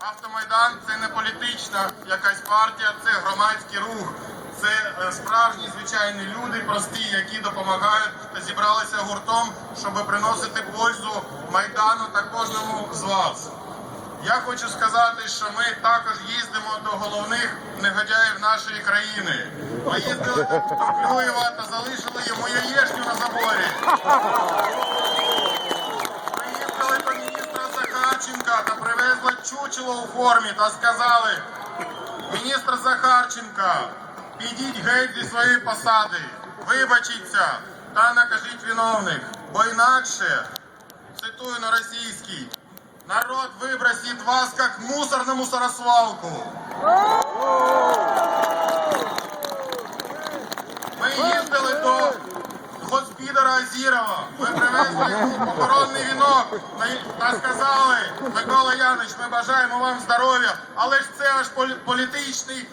Автомайдан це не політична якась партія, це громадський рух. Це е, справжні звичайні люди, прості, які допомагають та зібралися гуртом, щоб приносити пользу майдану та кожному з вас. Я хочу сказати, що ми також їздимо до головних негодяїв нашої країни. Ми їздили до Клюєва та залишили йому яєчню на заборі. Ми їздили до міністра Захарченка та привезли чучело у формі та сказали, міністр Захарченка, підіть геть зі своєї посади, вибачіться та накажіть виновних, бо інакше, цитую на російській, народ выбросит вас как мусор на мусоросвалку. Ми їздили до госпідара Азірова. Ми привезли йому вінок та сказали, Микола Янович, ми бажаємо вам здоров'я, але ж це ваш полі- політичний.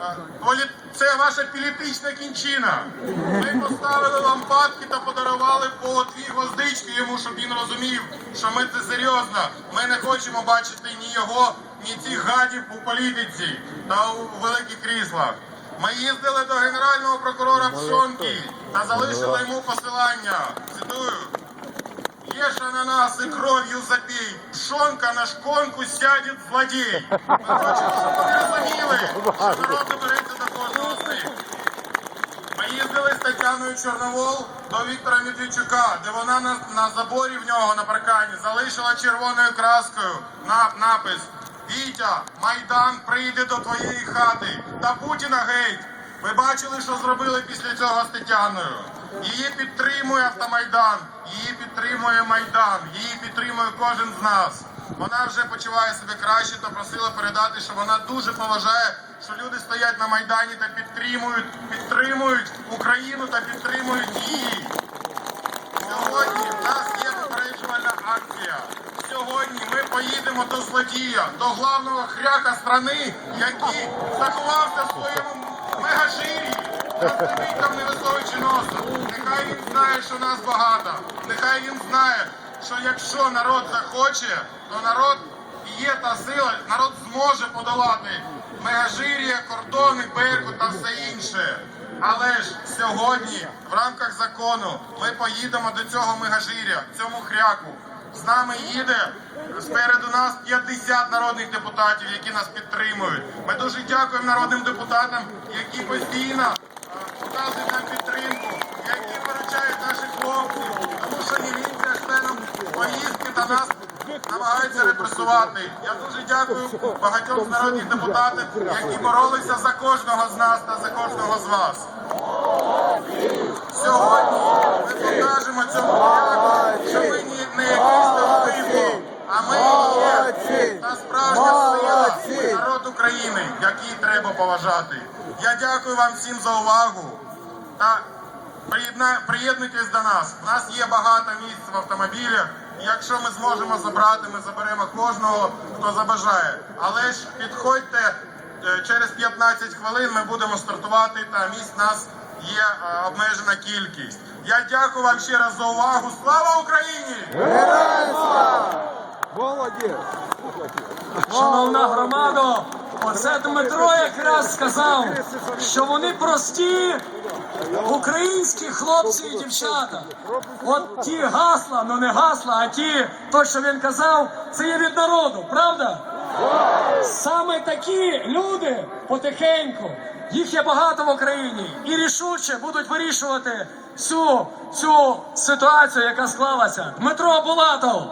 е, Це ваша політична кінчина. Ми поставили лампадки та подарували по дві гвоздички йому, щоб він розумів, що ми це серйозно. Ми не хочемо бачити ні його, ні цих гадів у політиці та у великих кріслах. Ми їздили до генерального прокурора Пшонки та залишили йому посилання. Цитую. Ешь ананасы кров'ю запій, пшонка на шконку сядет злодій. Ми хочемо, щоб вони розуміли, що народ добереться до кожного з них. Ми їздили з Тетяною Чорновол до Віктора Медведчука, де вона на, на заборі в нього на паркані залишила червоною краскою на, напис Вітя, Майдан прийде до твоєї хати та Путіна геть. Ви бачили, що зробили після цього з Тетяною. Її підтримує автомайдан, її підтримує Майдан, її підтримує кожен з нас. Вона вже почуває себе краще та просила передати, що вона дуже поважає, що люди стоять на майдані та підтримують, підтримують Україну та підтримують її. Сьогодні в нас є попереджувальна акція. Сьогодні ми поїдемо до злодія, до главного хряка страни, який заховався в своєму мегажирі. Там не висовуючи носа. Нехай він знає, що нас багато. Нехай він знає, що якщо народ захоче, то народ є та сила, народ зможе подолати мегажир'я, кордони, Беркут та все інше. Але ж сьогодні, в рамках закону, ми поїдемо до цього мегажиря, цьому хряку. З нами їде спереду нас 50 народних депутатів, які нас підтримують. Ми дуже дякуємо народним депутатам, які постійно е, показують нам підтримку, які виручають наших хлопців, тому що міліція членом поїздки та нас намагаються репресувати. Я дуже дякую багатьом з народних депутатів, які боролися за кожного з нас та за кожного з вас. Сьогодні ми покажемо цьому що ми не, якісь типу, а ми є та справжня сила народ України, який треба поважати. Я дякую вам всім за увагу та приєднуйтесь до нас. У нас є багато місць в автомобілях. Якщо ми зможемо забрати, ми заберемо кожного, хто забажає. Але ж підходьте е, через 15 хвилин. Ми будемо стартувати. Та місць нас є е, обмежена кількість. Я дякую вам ще раз за увагу. Слава Україні! Молодець! Шановна громада, оце Дмитро якраз сказав, що вони прості українські хлопці і дівчата. От ті гасла, ну не гасла, а ті, то, що він казав, це є від народу, правда? Саме такі люди потихеньку, їх є багато в Україні, і рішуче будуть вирішувати всю цю ситуацію, яка склалася. Дмитро Булатов.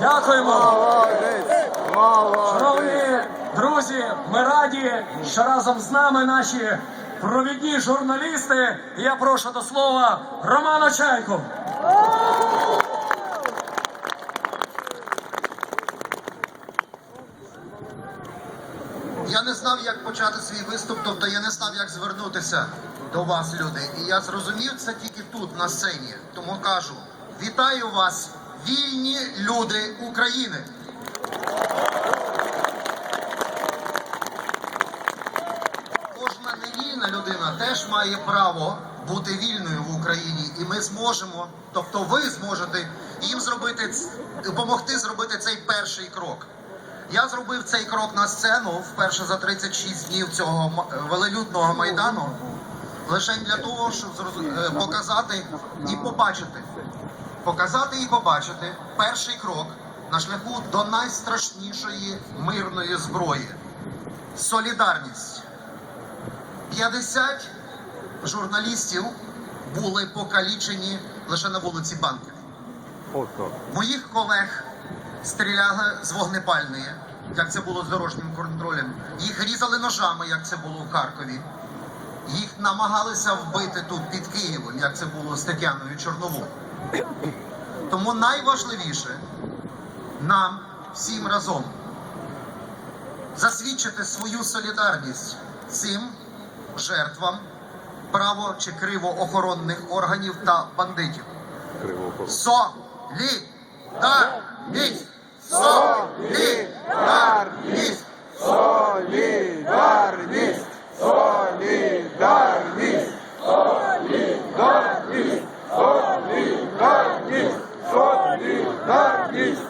Дякуємо. Шановні друзі, ми раді, що разом з нами наші провідні журналісти. Я прошу до слова Романа Чайку. Я не знав, як почати свій виступ, тобто я не знав, як звернутися до вас, люди. І я зрозумів це тільки тут, на сцені. Тому кажу: вітаю вас, вільні люди України. Кожна невільна людина теж має право бути вільною в Україні, і ми зможемо, тобто ви зможете їм зробити допомогти зробити цей перший крок. Я зробив цей крок на сцену вперше за 36 днів цього велелюдного майдану, лише для того, щоб е, показати і побачити. Показати і побачити перший крок на шляху до найстрашнішої мирної зброї солідарність. 50 журналістів були покалічені лише на вулиці Банків. Моїх колег стріляли з вогнепальної, як це було з дорожнім контролем. Їх різали ножами, як це було в Харкові. Їх намагалися вбити тут під Києвом, як це було з Тетяною Чорновою. Тому найважливіше нам всім разом засвідчити свою солідарність цим жертвам право чи кривоохоронних органів та бандитів. Солідарність! Солідарність! Солідарність! Солідарність! Солідарність! Солідарність!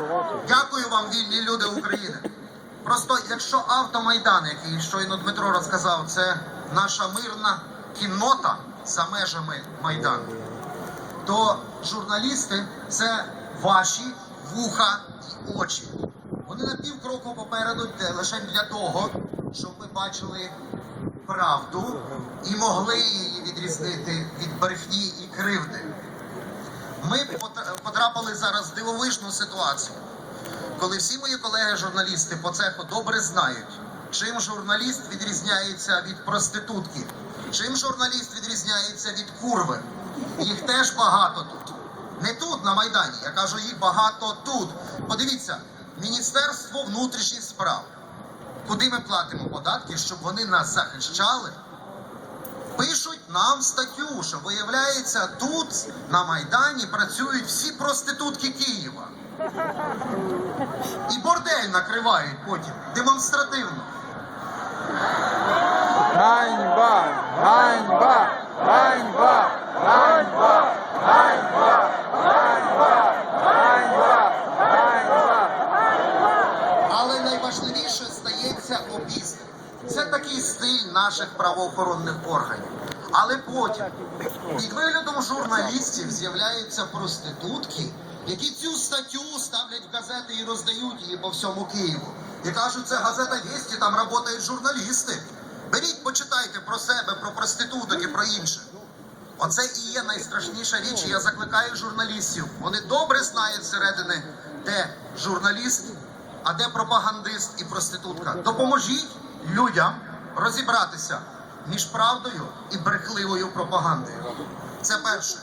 Дякую вам, вільні люди України. Просто якщо автомайдан, який щойно Дмитро розказав, це наша мирна кіннота за межами майдану, то журналісти це ваші вуха і очі. Вони на півкроку попереду те лише для того, щоб ми бачили правду і могли її відрізнити від брехні і кривди. Ми потрапили зараз в дивовижну ситуацію коли всі мої колеги-журналісти по цеху добре знають, чим журналіст відрізняється від проститутки, чим журналіст відрізняється від курви. Їх теж багато тут. Не тут, на Майдані. Я кажу, їх багато тут. Подивіться, Міністерство внутрішніх справ. Куди ми платимо податки, щоб вони нас захищали? Пишуть нам статтю, що виявляється, тут на Майдані працюють всі проститутки Києва. І бордель накривають потім демонстративно. Ганьба! Ганьба! Ганьба! Ганьба! Ганьба! Ганьба! Ганьба! Ганьба! Але найважливіше стається опісля. Це такий стиль наших правоохоронних органів. Але потім під виглядом журналістів з'являються проститутки, які цю статтю ставлять в газети і роздають її по всьому Києву. І кажуть, це газета «Вісті», там працюють журналісти. Беріть, почитайте про себе, про проституток і про інше. Оце і є найстрашніша річ. і Я закликаю журналістів. Вони добре знають зсередини, де журналіст, а де пропагандист і проститутка. Допоможіть людям розібратися між правдою і брехливою пропагандою. Це перше.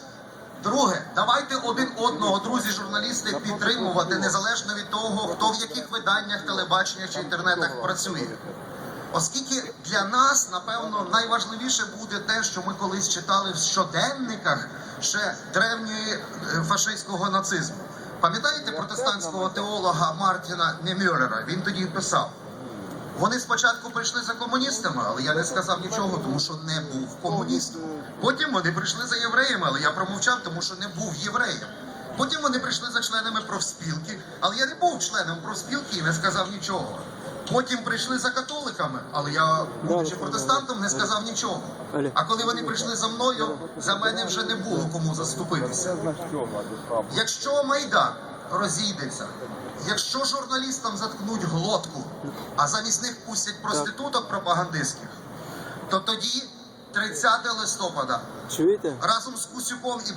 Друге, давайте один одного, друзі журналісти, підтримувати незалежно від того, хто в яких виданнях, телебаченнях чи інтернетах працює. Оскільки для нас, напевно, найважливіше буде те, що ми колись читали в щоденниках ще древньої е, фашистського нацизму. Пам'ятаєте протестантського теолога Мартіна Немюрера? Він тоді писав: вони спочатку прийшли за комуністами, але я не сказав нічого, тому що не був комуністом. Потім вони прийшли за євреями, але я промовчав, тому що не був євреєм. Потім вони прийшли за членами профспілки, але я не був членом профспілки і не сказав нічого. Потім прийшли за католиками, але я, будучи протестантом, не сказав нічого. А коли вони прийшли за мною, за мене вже не було кому заступитися. Якщо Майдан розійдеться, якщо журналістам заткнуть глотку, а замість них пустять проституток пропагандистських, то тоді 30 листопада Чуєте? разом з Кусюком і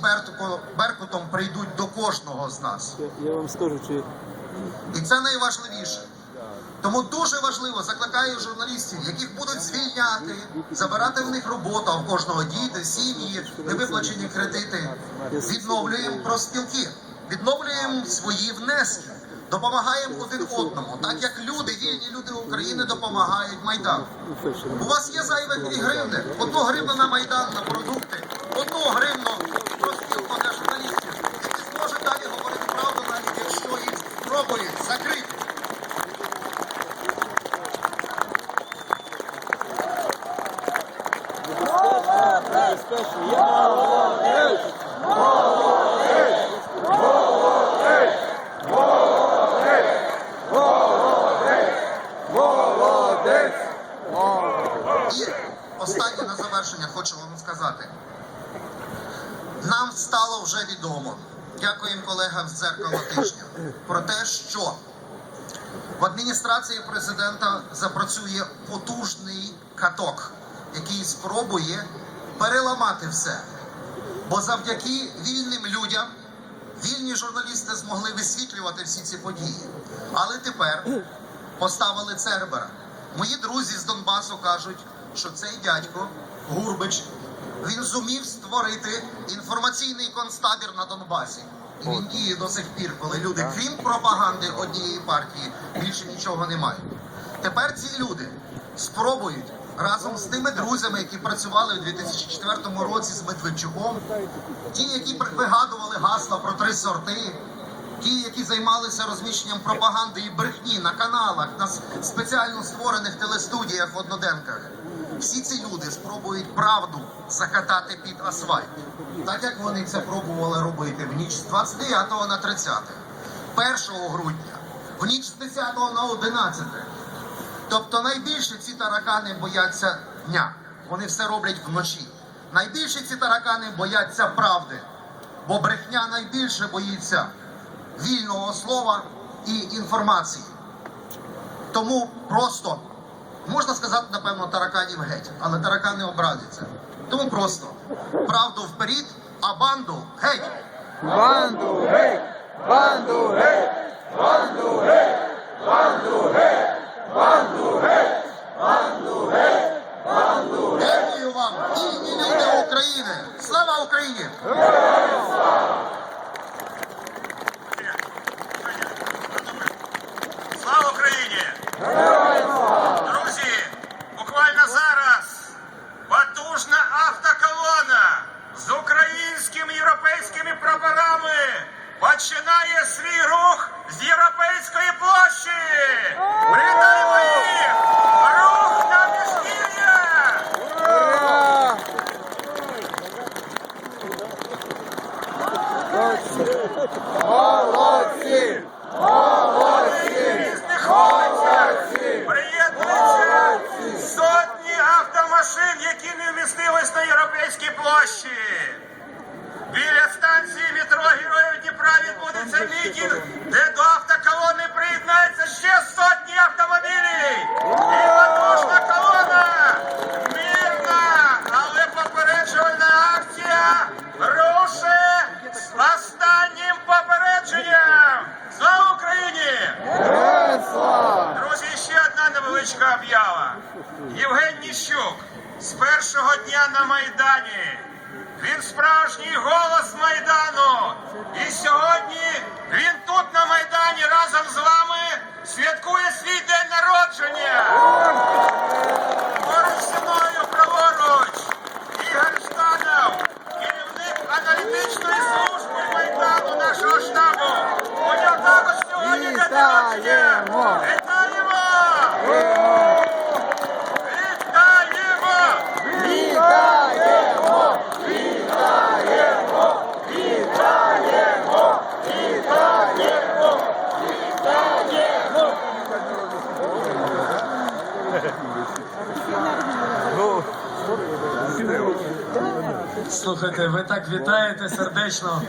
Беркутом прийдуть до кожного з нас. Я, я вам скажу, чуєте? І це найважливіше. Тому дуже важливо закликаю журналістів, яких будуть звільняти, забирати в них роботу, а в кожного діти, сім'ї, невиплачені кредити. Відновлюємо профспілки, відновлюємо свої внески, допомагаємо один одному, так як люди, вільні люди України допомагають Майдану. Ну. У вас є зайве 2 гривни, одну гривну на Майдан, на продукти, одну гривну профспілку для журналістів, які зможуть далі говорити правду, навіть якщо їх спробують закрити. Молодець! І останнє на завершення хочу вам сказати. Нам стало вже відомо, дякуємо колегам з дзеркала тижня, про те, що в адміністрації президента запрацює потужний каток, який спробує переламати все. Бо завдяки вільним людям вільні журналісти змогли висвітлювати всі ці події. Але тепер поставили Цербера. Мої друзі з Донбасу кажуть, що цей дядько Гурбич він зумів створити інформаційний концтабір на Донбасі. І він діє до сих пір, коли люди, крім пропаганди однієї партії, більше нічого не мають. Тепер ці люди спробують разом з тими друзями, які працювали у 2004 році з Медведчуком, ті, які вигадували гасла про три сорти, ті, які займалися розміщенням пропаганди і брехні на каналах, на спеціально створених телестудіях в одноденках. Всі ці люди спробують правду закатати під асфальт, так як вони це пробували робити в ніч з 29 на 30, 1 грудня, в ніч з 10 на 11. Тобто найбільше ці таракани бояться дня. Вони все роблять вночі. Найбільше ці таракани бояться правди, бо брехня найбільше боїться вільного слова і інформації. Тому просто можна сказати, напевно, тараканів геть, але таракани образяться. Тому просто правду вперед, а банду геть. Банду геть! Банду геть! Банду геть! Банду геть! Банду геть! Банду геть! Банду геть! Дякую вам, вільні люди України! Слава Україні! Слава Україні! Друзі, буквально зараз потужна автоколона з українськими європейськими прапорами починає свій рух з європейської площі. Привітаємо їх! Thank you. Слухайте, ви так вітаєте сердечно,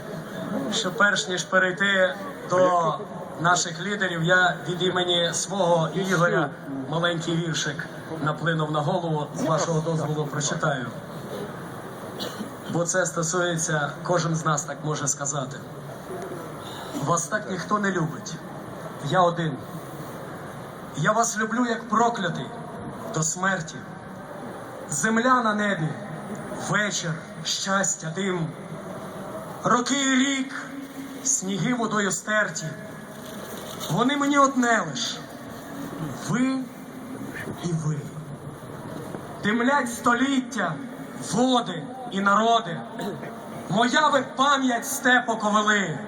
що перш ніж перейти до наших лідерів, я від імені свого Ігоря маленький віршик наплинув на голову. З вашого дозволу прочитаю. Бо це стосується, кожен з нас так може сказати. Вас так ніхто не любить. Я один. Я вас люблю як проклятий до смерті. Земля на небі, вечір, щастя, дим, роки і рік, сніги водою стерті. Вони мені одне лиш. Ви і ви. Димлять століття, води і народи. Моя ви пам'ять степу ковили,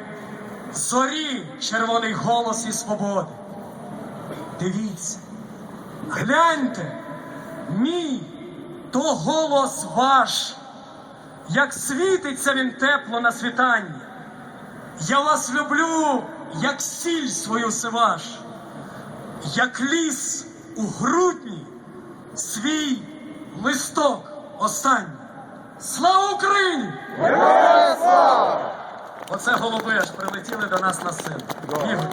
зорі червоний голос і свободи. Дивіться, гляньте, мій то голос ваш, як світиться він тепло на світанні. Я вас люблю, як сіль свою сиваш, як ліс у грудні свій листок останній. Слава Україні! Слава! Оце голуби аж прилетіли до нас на сцену. Ігор.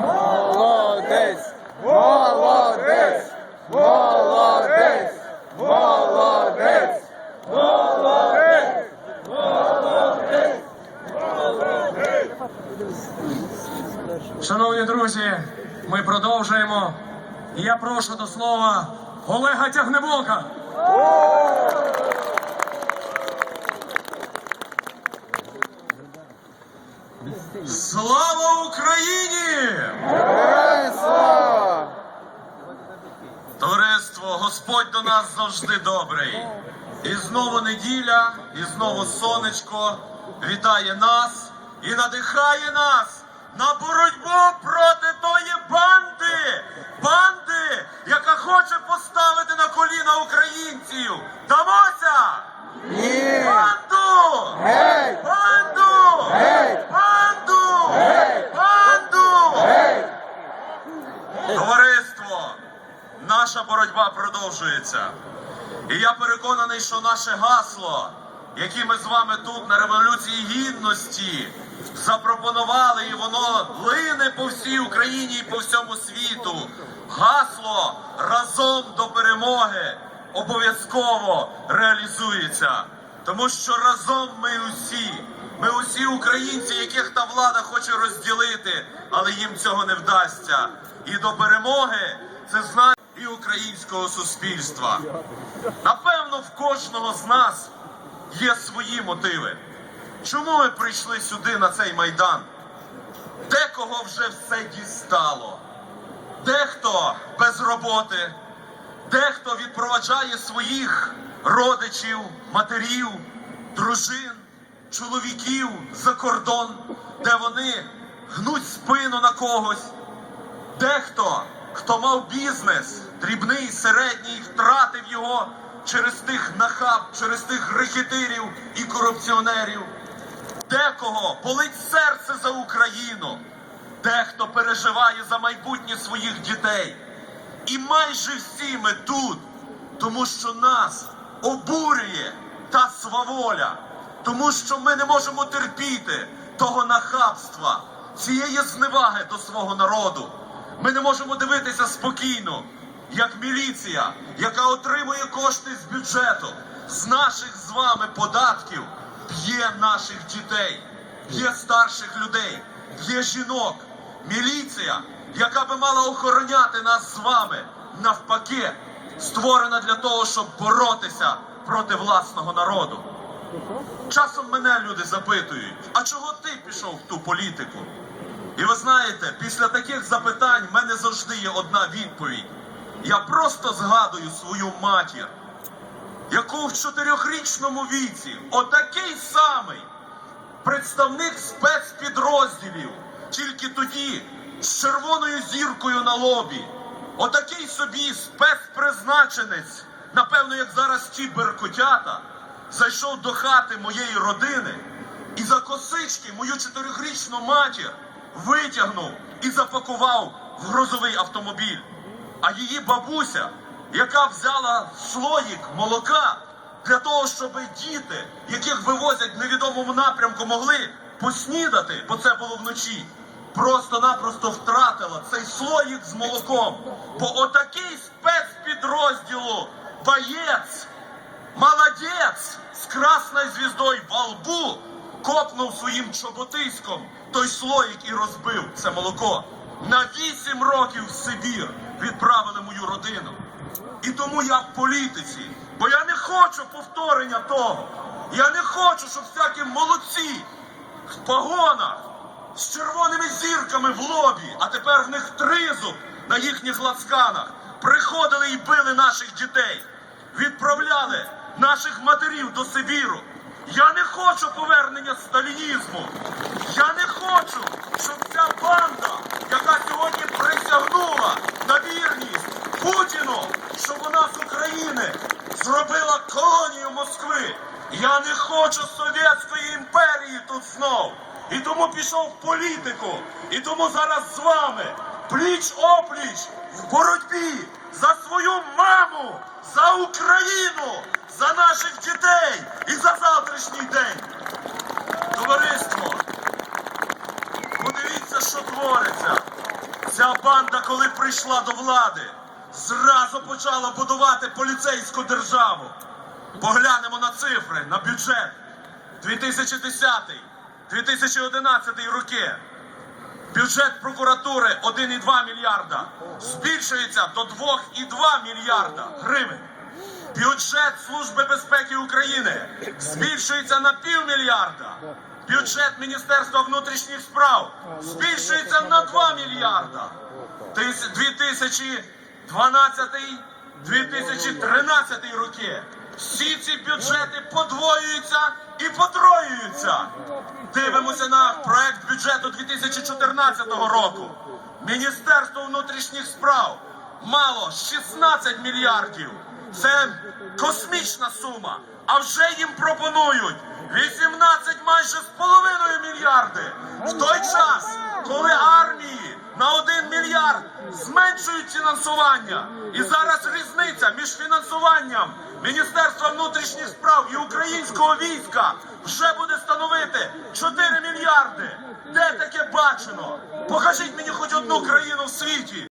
Молодець! Молодець! Молодець! Молодець! Молодець! Шановні друзі, ми продовжуємо. І я прошу до слова Олега Тягнебока. Слава Україні! Товариство, Господь до нас завжди добрий. І знову неділя, і знову сонечко вітає нас і надихає нас на боротьбу проти тої банди, банди, яка хоче поставити на коліна українців. Дамося! Ні! Банду! Гей! Банду! Гей! Банду! Гей! Банду! Гей! Товариство, наша боротьба продовжується. І я переконаний, що наше гасло, яке ми з вами тут на Революції Гідності запропонували, і воно лине по всій Україні і по всьому світу. Гасло разом до перемоги обов'язково реалізується. Тому що разом ми усі, ми усі українці, яких та влада хоче розділити, але їм цього не вдасться. І до перемоги це знає і українського суспільства. Напевно, в кожного з нас є свої мотиви. Чому ми прийшли сюди на цей майдан? Декого вже все дістало. Дехто без роботи, дехто відпроваджає своїх родичів, матерів, дружин, чоловіків за кордон, де вони гнуть спину на когось. Дехто, хто мав бізнес, дрібний, середній, втратив його через тих нахаб, через тих рекетирів і корупціонерів. Декого болить серце за Україну, дехто переживає за майбутнє своїх дітей. І майже всі ми тут, тому що нас обурює та сваволя, тому що ми не можемо терпіти того нахабства, цієї зневаги до свого народу. Ми не можемо дивитися спокійно, як міліція, яка отримує кошти з бюджету, з наших з вами податків, б'є наших дітей, б'є старших людей, б'є жінок. Міліція, яка би мала охороняти нас з вами, навпаки, створена для того, щоб боротися проти власного народу. Часом мене люди запитують, а чого ти пішов в ту політику? І ви знаєте, після таких запитань в мене завжди є одна відповідь. Я просто згадую свою матір, яку в чотирьохрічному віці отакий самий представник спецпідрозділів, тільки тоді з червоною зіркою на лобі. Отакий собі спецпризначенець, напевно, як зараз ті беркотята, зайшов до хати моєї родини і за косички мою чотирьохрічну матір витягнув і запакував в грузовий автомобіль. А її бабуся, яка взяла слоїк молока для того, щоб діти, яких вивозять в невідомому напрямку, могли поснідати, бо це було вночі, просто-напросто втратила цей слоїк з молоком. Бо отакий спецпідрозділу боєць, молодець з красною звіздою во лбу копнув своїм чоботиськом той слоїк і розбив це молоко. На вісім років в Сибір відправили мою родину. І тому я в політиці, бо я не хочу повторення того. Я не хочу, щоб всякі молодці в погонах з червоними зірками в лобі, а тепер в них тризуб на їхніх лацканах, приходили і били наших дітей, відправляли наших матерів до Сибіру. Я не хочу повернення сталінізму. Я не хочу, щоб ця банда, яка сьогодні присягнула на вірність зробила колонію Москви. Я не хочу совєтської імперії тут знов. І тому пішов в політику. І тому зараз з вами пліч опліч в боротьбі за свою маму, за Україну, за наших дітей і за завтрашній день. Товариство, подивіться, що твориться. Ця банда, коли прийшла до влади, зразу почала будувати поліцейську державу. Поглянемо на цифри, на бюджет. 2010-2011 роки. Бюджет прокуратури 1,2 мільярда. Збільшується до 2,2 мільярда гривень. Бюджет Служби безпеки України збільшується на півмільярда. Бюджет Міністерства внутрішніх справ збільшується на 2 мільярда. 2012-2013 роки. Всі ці бюджети подвоюються і потроюються. Дивимося на проект бюджету 2014 року. Міністерство внутрішніх справ мало 16 мільярдів. Це космічна сума. А вже їм пропонують 18 майже з половиною мільярди. В той час, коли армії на 1 мільярд зменшують фінансування. І зараз різниця між фінансуванням Міністерства внутрішніх справ і українського війська вже буде становити 4 мільярди. Де таке бачено? Покажіть мені хоч одну країну в світі,